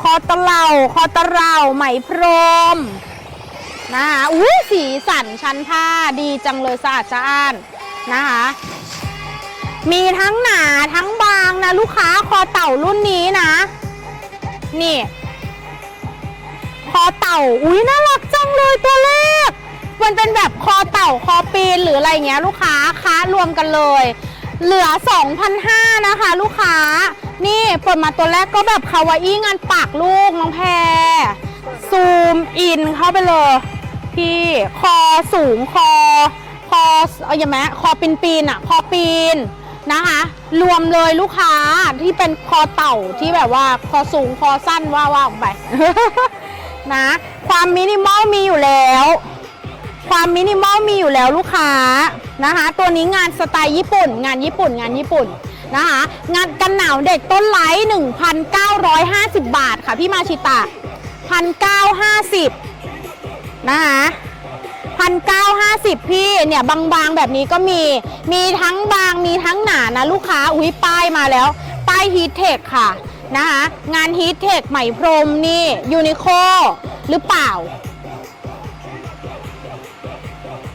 คอตะเหล่าคอตะเหล่าไหมพรมนะคะอุ้ยสีสันชั้นผ้าดีจังเลยสะอาดสะอ้านนะคะมีทั้งหนาทั้งบางนะลูกค้าคอเต่ารุ่นนี้นะ นี่คอเต่าอุ้ยน่ารักจังเลยตัวเลขมันเป็นแบบคอเต่าคอปีนหรืออะไรเงี้ย ลูกค้าค้ารวมกันเลย เหลือ 2,500นะคะ ลูกค้า นี่เปิดมาตัวแรกก็แบบคาวาอี้งานปากลูกน้องแพรซูมอินเข้าไปเลยพี่คอสูงคอ คอเอาอย่างไหมคอปีนปีนๆอะคอปีนนะคะ รวมเลยลูกค้าที่เป็นคอเต่าที่แบบว่าคอสูงคอสั้นว่าว่าออกไปนะความมินิมอลมีอยู่แล้ว ความมินิมอลมีอยู่แล้วลูกค้านะคะ ตัวนี้งานสไตล์ญี่ปุ่น งานญี่ปุ่นงานญี่ปุ่น นะคะ งานกันหนาวเด็กต้นไลท์1,950 บาทค่ะพี่มาชิตะ 1,950 นะคะ1,950พี่เนี่ยบางๆแบบนี้ก็มี มีทั้งบางมีทั้งหนานะลูกค้า อุ้ยป้ายมาแล้ว ป้ายฮีทเทคค่ะนะคะงานฮีทเทคไหมพรมนี่ยูนิโคหรือเปล่า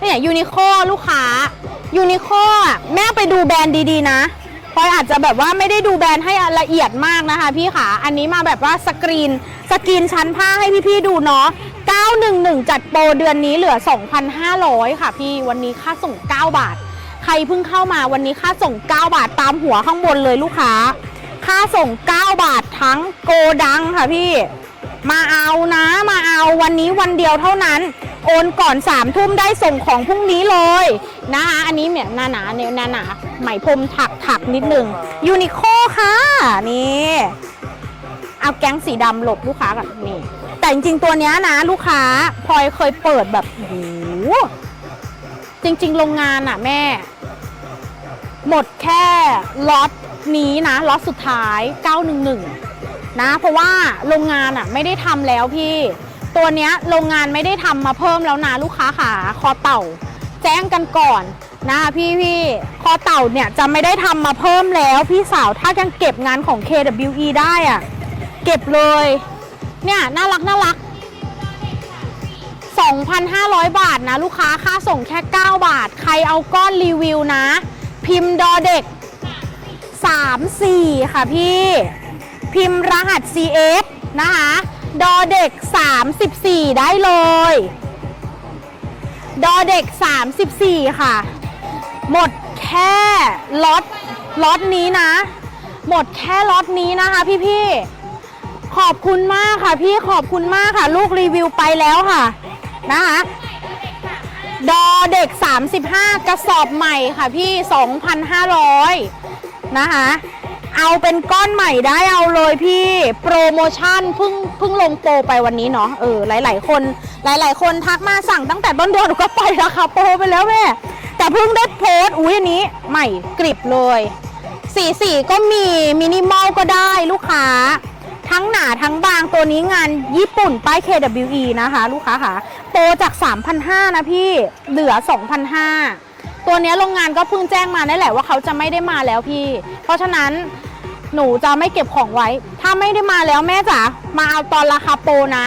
เนี่ยยูนิโคลูกค้ายูนิโคอแม่ไปดูแบรนด์ดีๆนะ พลอยอาจจะแบบว่าไม่ได้ดูแบรนด์ให้ละเอียดมากนะคะ พี่ขาอันนี้มาแบบว่าสกรีน สกรีนชั้นผ้าให้พี่ๆดูเนาะ911 จัดโปรเดือนนี้เหลือ 2,500 ค่ะพี่วันนี้ค่าส่ง 9 บาท ใครเพิ่งเข้ามาวันนี้ค่าส่ง 9 บาทตามหัวข้างบนเลยลูกค้า ค่าส่ง 9 บาททั้งโกดังค่ะพี่ มาเอานะมาเอาวันนี้วันเดียวเท่านั้น โอนก่อน3ามทุ่มได้ส่งของพรุ่งนี้เลยนะคะอันนี้เนี่ยหนาหนาเนี่ยหนาหนาไหมพรมถักถักนิดนึงยูนิโคค่ะนี่เอาแก๊งสีดำหลบลูกค้าก่อนนี่แต่จริงๆตัวเนี้ยนะ ลูกค้าพลอยเคยเปิดแบบโอ้โหจริงๆ โรงงานอะแม่หมดแค่ล็อตนี้นะล็อตสุดท้าย 911 นะ เพราะว่าโรงงานอะไม่ได้ทำแล้วพี่ ตัวเนี้ยโรงงานไม่ได้ทำมาเพิ่มแล้วนะลูกค้าขาคอเต่า แจ้งกันก่อนนะพี่พี่คอเต่าเนี่ยจะไม่ได้ทำมาเพิ่มแล้วพี่สาวถ้ายังเก็บงานของ KWE ได้อะเก็บเลย เนี่ยน่ารักน่ารัก 2,500 บาทนะลูกค้าค่าส่งแค่ 9 บาท ใครเอาก้อนรีวิวนะ พิมพ์ดอเด็ก 3 4 ค่ะพี่ พิมพ์รหัส CF นะคะ ดอเด็ก 34 ได้เลย ดอเด็ก 34 ค่ะ หมดแค่ล็อตล็อตนี้นะ หมดแค่ล็อตนี้นะคะพี่พี่ๆ ขอบคุณมากค่ะพี่ขอบคุณมากค่ะ ลูกรีวิวไปแล้วค่ะนะคะดอเด็ก 35 กระสอบใหม่ค่ะพี่ 2,500 นะคะ เอาเป็นก้อนใหม่ได้เอาเลยพี่ โปรโมชั่นเพิ่งเพิ่งลงโปรไปวันนี้เนาะเออหลาย ๆ คน หลาย ๆ คนทักมาสั่งตั้งแต่ต้นเดือนหนูก็ปล่อยราคาโปรไปแล้วแม่แต่เพิ่งได้โพสอุ้ยอันนี้ใหม่กริบเลยสีสีก็มีมินิมอลก็ได้ลูกค้า ทั้งหนาทั้งบางตัวนี้งานญี่ปุ่นป้าย KWE นะคะ ลูกค้าค่ะโปรจาก 3,500 นะพี่เหลือ 2,500 ตัวนี้โรงงานก็เพิ่งแจ้งมานั่นแหละว่าเขาจะไม่ได้มาแล้วพี่ เพราะฉะนั้น หนูจะไม่เก็บของไว้ ถ้าไม่ได้มาแล้วแม่จ๋ามาเอาตอนราคาโปรนะ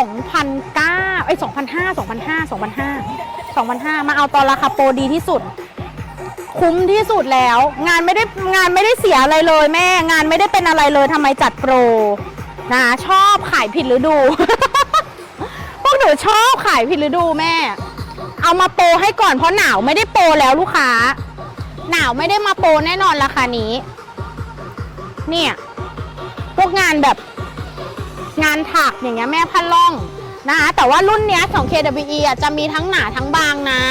2,900เอ้2,500 2,500 2,500 2,500มาเอาตอนราคาโปรดีที่สุด คุ้มที่สุดแล้ว งานไม่ได้งานไม่ได้เสียอะไรเลยแม่ งานไม่ได้เป็นอะไรเลยทำไมจัดโปรนะชอบขายผิดฤดู พวกหนูชอบขายผิดฤดูแม่ เอามาโปรให้ก่อนเพราะหนาวไม่ได้โปรแล้วลูกค้า หนาวไม่ได้มาโปรแน่นอนราคานี้ เนี่ย พวกงานแบบงานถักอย่างเงี้ยแม่พันล่องนะคะแต่ว่ารุ่นเนี้ยของ KWE อะจะมีทั้งหนาทั้งบางนะ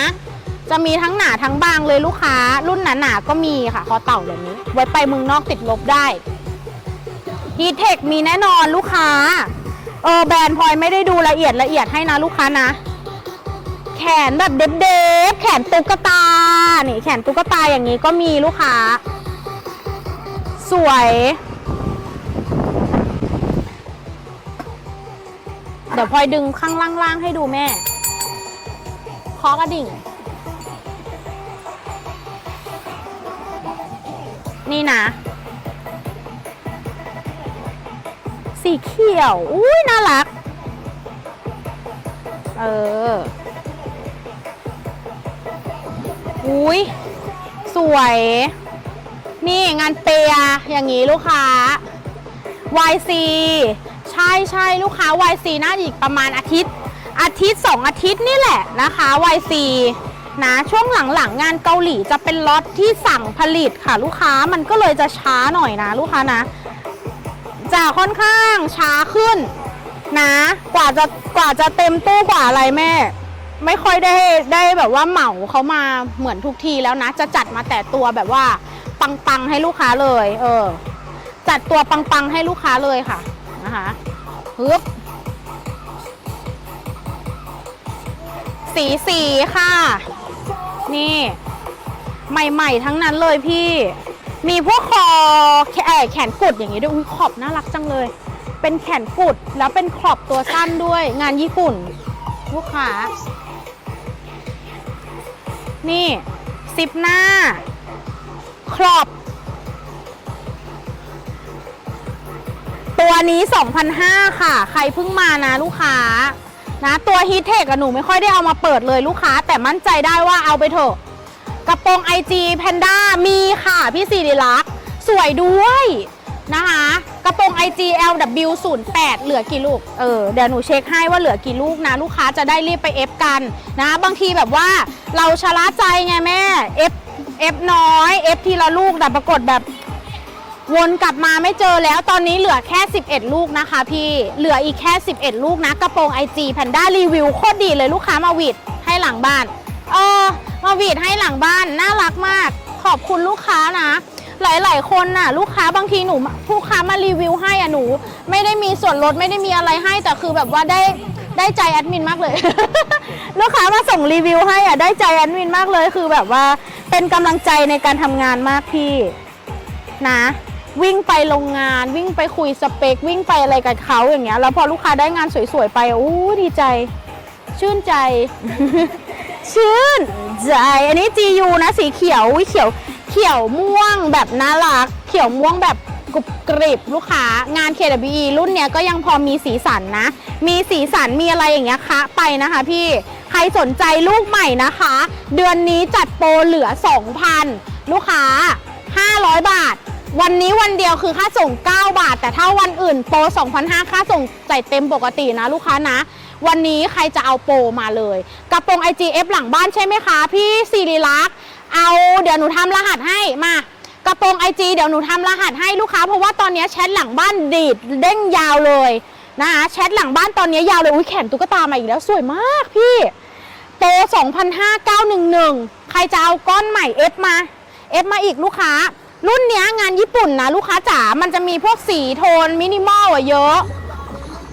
จะมีทั้งหนาทั้งบางเลยลูกค้า รุ่นหนาๆก็มีค่ะคอเต่าแบบนี้ ไว้ไปเมืองนอกติดลบได้ฮีเทคมีแน่นอนลูกค้า เออแบรนด์พลอยไม่ได้ดูละเอียดละเอียดให้นะลูกค้านะ แขนแบบเด็บๆแขนตุ๊กตา นี่แขนตุ๊กตาอย่างนี้ก็มีลูกค้า สวย เดี๋ยวพลอยดึงข้างล่างๆให้ดูแม่เคอกระดิ่ง นี่นะ สีเขียว อุ้ยน่ารัก เออ อุ้ยสวย นี่งานเปียอย่างนี้ลูกค้า YC ใช่ใช่ลูกค้า YC น่าจะอีกประมาณอาทิตย์ อาทิตย์สองอาทิตย์นี่แหละนะคะ YC นะช่วงหลังๆ งานเกาหลีจะเป็นล็อตที่สั่งผลิตค่ะ ลูกค้ามันก็เลยจะช้าหน่อยนะลูกค้านะจะค่อนข้างช้าขึ้นนะ กว่าจะกว่าจะเต็มตู้กว่าอะไรแม่ ไม่ค่อยได้ได้แบบว่าเหมาเขามาเหมือนทุกทีแล้วนะ จะจัดมาแต่ตัวแบบว่า ปังๆให้ลูกค้าเลย เออ จัดตัวปังๆให้ลูกค้าเลยค่ะนะคะฮึบสีสีค่ะ นี่ ใหม่ๆทั้งนั้นเลยพี่ มีพวกคอแขนกุดอย่างนี้ด้วยอุ้ยขอบน่ารักจังเลย เป็นแขนกุดแล้วเป็นขอบตัวสั้นด้วย งานญี่ปุ่น ลูกค้า นี่ซิปหน้า ครอบ ตัวนี้2,500ค่ะ ใครเพิ่งมานะลูกค้านะตัวฮีทเทคอะหนูไม่ค่อยได้เอามาเปิดเลยลูกค้า แต่มั่นใจได้ว่าเอาไปเถอะ กระโปรง IG Panda มีค่ะ พี่สิริลักษ์สวยด้วยนะคะ กระโปรง IG LW 0 8เหลือกี่ลูก เออ เดี๋ยวหนูเช็คให้ว่าเหลือกี่ลูกนะ ลูกค้าจะได้รีบไปเอฟกันนะ บางทีแบบว่าเราชะล่าใจไงแม่เอฟ เอฟน้อยเอฟทีละลูกแต่ปรากฏแบบวนกลับมาไม่เจอแล้วตอนนี้เหลือแค่ 11 ลูกนะคะพี่เหลืออีกแค่ 11 ลูกนะกระโปรง IG Panda รีวิวโคตรดีเลยลูกค้ามาวิดให้หลังบ้านเออมาวีดให้หลังบ้านน่ารักมาก ขอบคุณลูกค้านะ หลายๆ คนน่ะ ลูกค้าบางทีหนูผู้ค้ามารีวิวให้อะหนู ไม่ได้มีส่วนลดไม่ได้มีอะไรให้แต่คือแบบว่าได้ ได้ใจแอดมินมากเลย ลูกค้ามาส่งรีวิวให้อะได้ใจแอดมินมากเลย คือแบบว่าเป็นกำลังใจในการทำงานมากพี่นะ วิ่งไปโรงงานวิ่งไปคุยสเปค วิ่งไปอะไรกับเขาอย่างเงี้ยแล้วพอลูกค้าได้งานสวยๆไปอู้ดีใจ ชื่นใจ ชื่นใจ อันนี้ GU นะสีเขียวอุ๊ยเขียว เขียวม่วงแบบน่ารัก เขียวม่วงแบบ กรุบกริบลูกค้างาน KWE รุ่นเนี้ยก็ยังพอมีสีสันนะ มีสีสันมีอะไรอย่างเงี้ยคะไปนะคะพี่ใครสนใจลูกใหม่นะคะ เดือนนี้จัดโปรเหลือ 2,000 ลูกค้า 500 บาท วันนี้วันเดียวคือค่าส่ง 9 บาท แต่ถ้าวันอื่นโปร2,500 ค่าส่งจ่ายเต็มปกตินะลูกค้านะ วันนี้ใครจะเอาโปรมาเลยกระโปรง IGF หลังบ้านใช่ไหมคะ พี่สิริลักษ์เอาเดี๋ยวหนูทำรหัสให้มา กระโปรง IG เดี๋ยวหนูทำรหัสให้ลูกค้า เพราะว่าตอนนี้แชทหลังบ้านดีดเด้งยาวเลยนะคะแชทหลังบ้านตอนนี้ยาวเลยอุ้ยแขนตุ๊กตามาอีกแล้วสวยมากพี่โปร2,5911 ใครจะเอาก้อนใหม่ F มา F มาอีกลูกค้า รุ่นเนี้ยงานญี่ปุ่นนะลูกค้าจ๋ามันจะมีพวกสีโทนมินิมอลอะเยอะ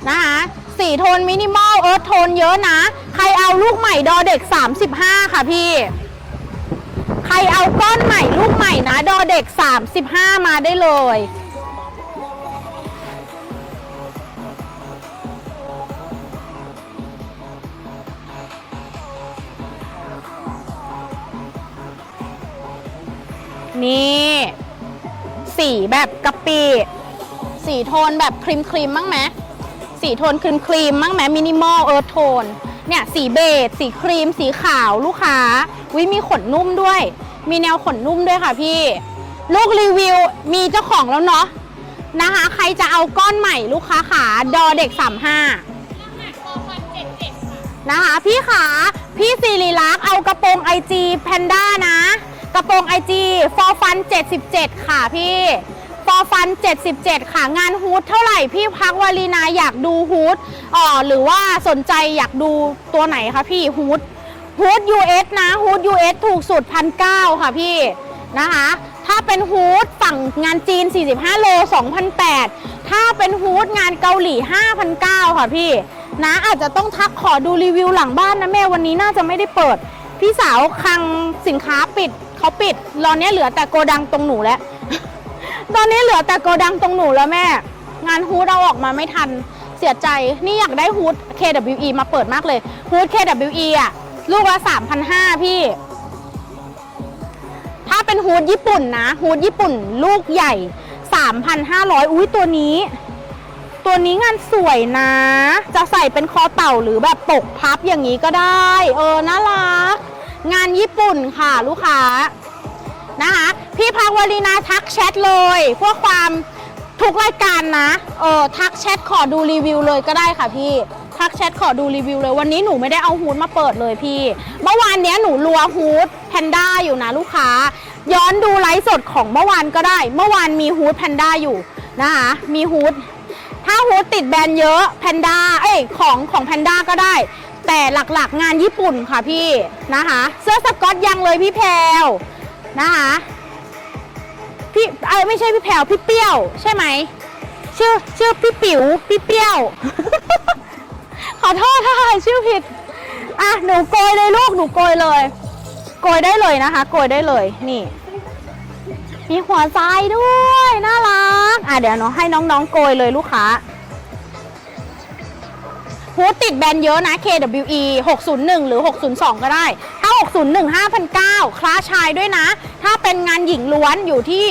นะคะสีโทนมินิมอลเอิร์ธโทนเยอะนะ ใครเอาลูกใหม่ดอเด็ก 35 ค่ะพี่ ใครเอาก้อนใหม่ลูกใหม่นะดอเด็ก 35 มาได้เลย นี่ สีแบบกะปิ สีโทนแบบครีมครีมมั้งไหมสีโทนครีมครีมมั้งไหมมินิมอลเอิร์ธโทนเนี่ยสีเบจสีครีมสีขาวลูกค้า วิมีขนนุ่มด้วย มีแนวขนนุ่มด้วยค่ะพี่ ลูกรีวิวมีเจ้าของแล้วเนาะนะคะ ใครจะเอาก้อนใหม่ลูกค้าขาดอเด็ก 35 นะคะ พี่ขาพี่สิริลักษ์เอากระโปรง IG Panda นะ กระโปรง IG for fun 77 ค่ะพี่ for fun 77 ค่ะ งานฮูดเท่าไหร่พี่พักวาลีนาอยากดูฮูดอ๋อหรือว่าสนใจอยากดูตัวไหนคะพี่ฮูด ฮูด US นะฮูด US ถูกสุดพันเค่ะพี่นะคะ ถ้าเป็นฮูดฝั่งงานจีน 45 โล 2,008ถ้าเป็นฮูดงานเกาหลี 5,009ค่ะพี่ นะอาจจะต้องทักขอดูรีวิวหลังบ้านนะแม่วันนี้น่าจะไม่ได้เปิด พี่สาวคลังสินค้าปิดเขาปิดตอนนี้เหลือแต่โกดังตรงหนูแล้ว ตอนนี้เหลือแต่โกดังตรงหนูแล้วแม่ งานฮูดเอาออกมาไม่ทันเสียใจนี่อยากได้ฮูด KWE มาเปิดมากเลยฮูด KWE อะ ลูกละ3,500 พี่ ถ้าเป็นฮูดญี่ปุ่นนะฮูดญี่ปุ่น ลูกใหญ่ 3,500 อุ้ยตัวนี้ ตัวนี้งานสวยนะ จะใส่เป็นคอเต่าหรือแบบปกพับอย่างนี้ก็ได้ เออน่ารัก งานญี่ปุ่นค่ะลูกค้านะคะพี่พักวลีนาทักแชทเลยเพื่อความทุกรายการนะ เออทักแชทขอดูรีวิวเลยก็ได้ค่ะพี่ ทักแชทขอดูรีวิวเลยวันนี้หนูไม่ได้เอาฮูดมาเปิดเลยพี่ เมื่อวานเนี้ยหนูรัวฮูดแพนด้าอยู่นะลูกค้า ย้อนดูไลฟ์สดของเมื่อวานก็ได้ เมื่อวานมีฮูดแพนด้าอยู่นะคะมีฮูดถ้าฮูดติดแบรนด์เยอะแพนด้าเอ้ยของของแพนด้าก็ได้ แต่หลักๆงานญี่ปุ่นค่ะพี่นะคะเสื้อสกอตยังเลยพี่แพรวนะคะพี่เอ้ยไม่ใช่พี่แพรวพี่เปี้ยวใช่ไหมชื่อชื่อพี่ปิ๋วพี่เปี้ยว อโทษค่ะชื่อผิด อะ หนูโกยเลยลูก หนูโกยเลย โกยได้เลยนะคะ โกยได้เลย นี่ มีหัวใจด้วย น่ารัก อะ เดี๋ยวเนาะให้น้องๆ โกยเลยลูกค้าฮูติดแบรนด์เยอะนะ KWE 601 หรือ 602 ก็ได้ ถ้า 601 5,900คลาสชายด้วยนะ ถ้าเป็นงานหญิงล้วนอยู่ที่